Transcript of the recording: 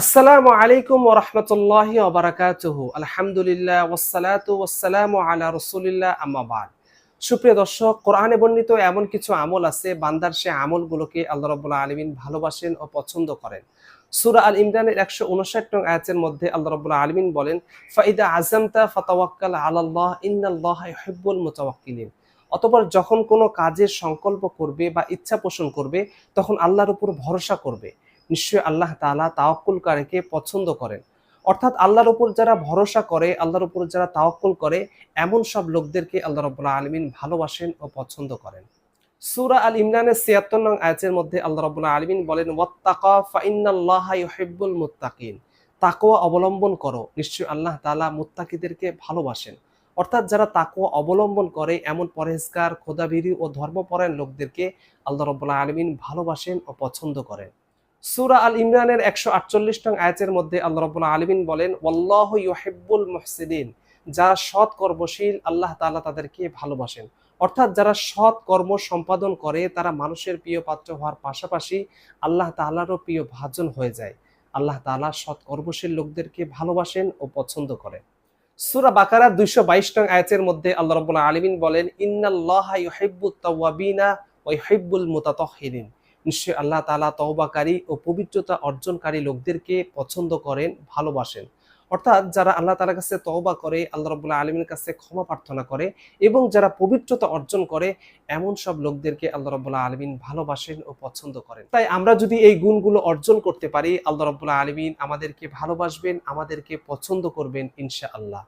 আসসালামু আলাইকুম ওরহমতুল্লাহি আলহামদুলিল্লাহ ওয়াসসালাতু ওয়াসসালামু আলা রাসূলিল্লাহ সুপ্রিয় দর্শক, কোরআনে বর্ণিত এমন কিছু আমল আছে, বান্দার সে আমলগুলোকে আল্লাহ রাব্বুল আলামিন ভালোবাসেন ও পছন্দ করেন। সূরা আল ইমরানের 159 নং আয়াতের মধ্যে আল্লাহ রাব্বুল আলামিন বলেন, ফাইদা আযামতা ফাতাওয়াক্কাল আলাল্লাহ, ইন্নাল্লাহা অতঃপর যখন কোনো কাজের সংকল্প করবে বা ইচ্ছা পোষণ করবে, তখন আল্লাহর উপর ভরসা করবে। নিশ্চয়ই আল্লাহ তাআলা তাওয়াক্কুলকারীকে পছন্দ করেন। অর্থাৎ আল্লাহর উপর যারা ভরসা করে, আল্লাহর উপর যারা তাওয়াক্কুল করে, এমন সব লোকদেরকে আল্লাহ রাব্বুল আলমিন ভালোবাসেন ও পছন্দ করেন। সুরা আল ইমরানের 76 নং আয়াতের মধ্যে আল্লাহ রাব্বুল আলমিন বলেন, ওয়াত্তাকা ফাইন্নাল্লাহা ইউহিব্বুল মুত্তাকিন। তাকওয়া অবলম্বন করো, নিশ্চয়ই আল্লাহ তাআলা মুত্তাকিদেরকে ভালোবাসেন। অর্থাৎ যারা তাকওয়া অবলম্বন করে, এমন পরহেজগার, খোদাভীরী ও ধর্মপরায়ণ লোকদেরকে আল্লাহ রাব্বুল আলমিন ভালোবাসেন ও পছন্দ করেন। সূরা আল ইমরানের একশো আটচল্লিশ নং আয়াতের মধ্যে আল্লাহ রাব্বুল আলামিন বলেন, ওয়াল্লাহু ইউহিব্বুল মুহসিনিন যারা সৎ কর্মশীল আল্লাহ তাআলা তাদেরকে ভালোবাসেন। অর্থাৎ যারা সৎ কর্ম সম্পাদন করে, তারা মানুষের প্রিয় পাত্র হওয়ার পাশাপাশি আল্লাহ তাআলারও প্রিয় ভাজন হয়ে যায়। আল্লাহ তাআলা সৎ কর্মশীল লোকদেরকে ভালোবাসেন ও পছন্দ করেন। সুরা বাকারা দুইশো বাইশ নং আয়াতের মধ্যে আল্লাহ রাব্বুল আলামিন বলেন, ইন্নাল্লাহা ইউহিব্বুত তাওয়াবিনা ওয়া ইউহিব্বুল মুতাতাহহিরিন নিশ্চয়ই আল্লাহ তাআলা তওবাকারী ও পবিত্রতা অর্জনকারী লোকদেরকে পছন্দ করেন, ভালোবাসেন। অর্থাৎ যারা আল্লাহ তাআলার কাছে তওবা করে, আল্লাহ রাব্বুল আলামিনের কাছে ক্ষমা প্রার্থনা করে এবং যারা পবিত্রতা অর্জন করে, এমন সব লোকদেরকে আল্লাহ রাব্বুল আলামিন ভালোবাসেন ও পছন্দ করেন। তাই আমরা যদি এই গুণগুলো অর্জন করতে পারি, আল্লাহ রাব্বুল আলামিন আমাদেরকে ভালোবাসবেন, আমাদেরকে পছন্দ করবেন, ইনশাআল্লাহ।